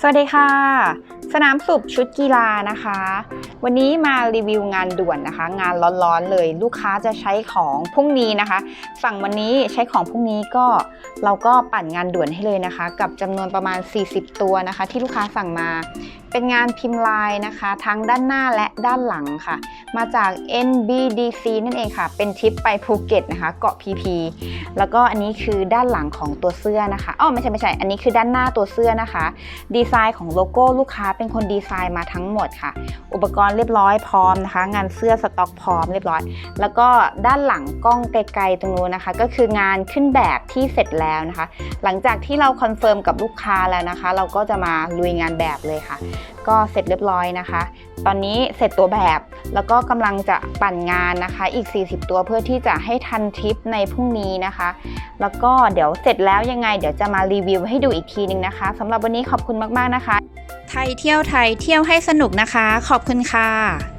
สวัสดีค่ะ สนามสุบชุดกีฬานะคะ วันนี้มารีวิวงานด่วนนะคะ งานร้อนๆเลยลูกค้าจะใช้ของพรุ่งนี้นะคะสั่งวันนี้ใช้ของพรุ่งนี้ก็เราก็ปั่นงานด่วนให้เลยนะคะ กับจำนวนประมาณ 40 ตัวนะคะ ที่ลูกค้าสั่งมา เป็นงานพิมพ์ลายนะคะ ทั้งด้านหน้าและด้านหลังค่ะ มาจาก NBDC นั่นเองค่ะ เป็นทริปไปภูเก็ตนะคะ เกาะ PP แล้วก็อันนี้คือด้านหลังของตัวเสื้อนะคะอ๋อไม่ใช่ไม่ใช่อันนี้คือด้านหน้าตัวเสื้อนะคะ ดีไซน์ของโลโก้ลูกค้าเป็นคนดีไซน์มาทั้งหมดค่ะ อุปกรณ์เรียบร้อยพร้อมนะคะ งานเสื้อสต็อกพร้อมเรียบร้อย แล้วก็ด้านหลังกล้องไกลๆตรงนู้นนะคะ ก็คืองานขึ้นแบบที่เสร็จแล้วนะคะ หลังจากที่เราคอนเฟิร์มกับลูกค้าแล้วนะคะ เราก็จะมาลุยงานแบบเลยค่ะ ก็เสร็จเรียบร้อยนะคะ ตอนนี้เสร็จตัวแบบแล้วก็กำลังจะปั่นงานนะคะ อีก 40 ตัวเพื่อที่จะให้ทันทริปในพรุ่งนี้นะคะ แล้วก็เดี๋ยวเสร็จแล้วยังไง เดี๋ยวจะมารีวิวให้ดูอีกทีนึงนะคะสำหรับวันนี้ขอบคุณมาก ๆ นะคะ ไทยเที่ยวไทยเที่ยวให้สนุกนะคะ ขอบคุณค่ะ